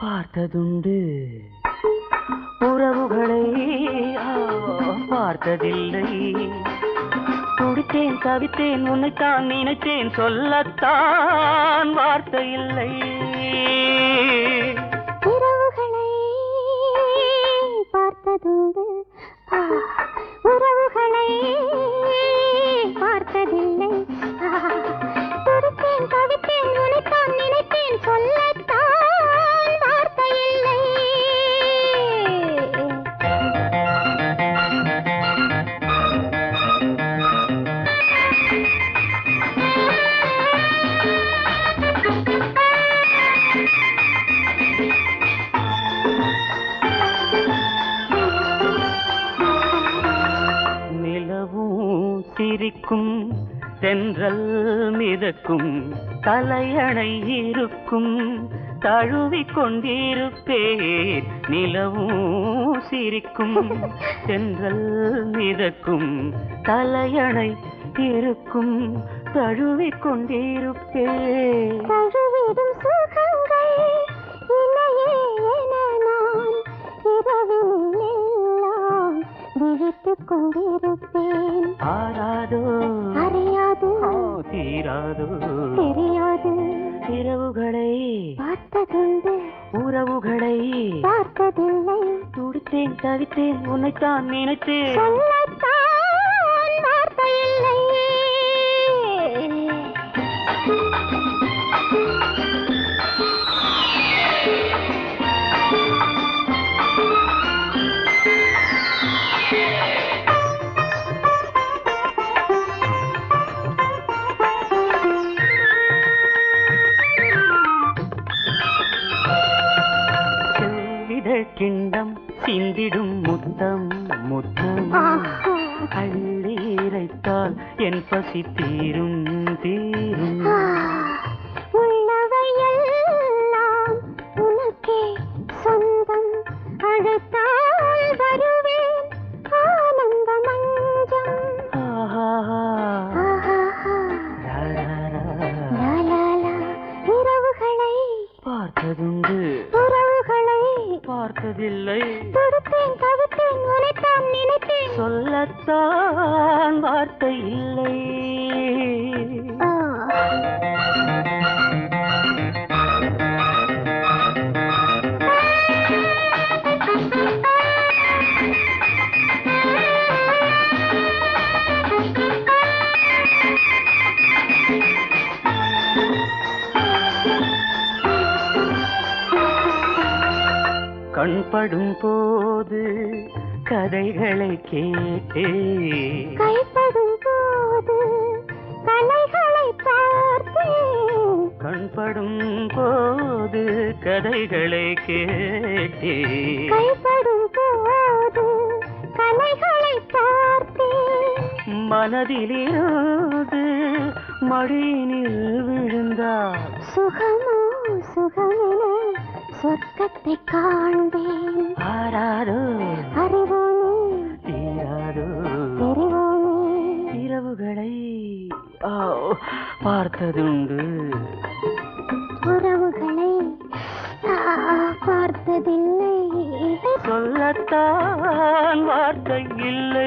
பார்த்ததுண்டு. உறவுகளை ஆ, பார்த்ததில்லை. துடித்தேன் தவித்தேன் உன்னைத்தான் நினைத்தேன் சொல்லத்தான் வார்த்தை இல்லை. இருக்கும் தென்றல் மிதக்கும் தலையணை இருக்கும் தழுவிக் கொண்டிருப்பேன் நிலவும் சிரிக்கும் தென்றல் மிதக்கும் தலையணை இருக்கும் தழுவிக் கொண்டிருப்பேன் தழுவிடும் சுகம் விழித்துக் கொண்டிருப்பேன் ஆராதோ. அறியாது. தீராதோ. தெரியாது. இரவுகளை பார்த்ததுண்டு. உறவுகளை பார்த்ததில்லை. துடித்தேன் தவித்தேன் உன்னைத்தான் நினைத்தேன். கிண்டம் சிந்திடும் முத்தம் முத்தம். அள்ளி இறைத்தால் என் பசி தீரும் தீரும் பார்த்ததில்லை. தொடுத்தேன் தவித்தேன் உனைத்தான் நினைத்தேன். சொல்லத்தான் வார்த்தை இல்லை. கண்படும் போது கதைகளை கேட்டே கைப்படும் போது கலைகளை பார்த்தேன் கண்படும் போது கதைகளை கேட்டே கைப்படும் போது கலைகளை மனதிலிருந்து மடியினில் விழுந்தார் சுகமோ சுகமென சொர்க்கத்தை காண்பேன். ஆராரோ அறிவோமே. தீராரோ தெரிவோமே. இரவுகளை பார்த்ததுண்டு. உறவுகளை பார்த்ததில்லை. சொல்லத்தான் வார்த்தை இல்லை.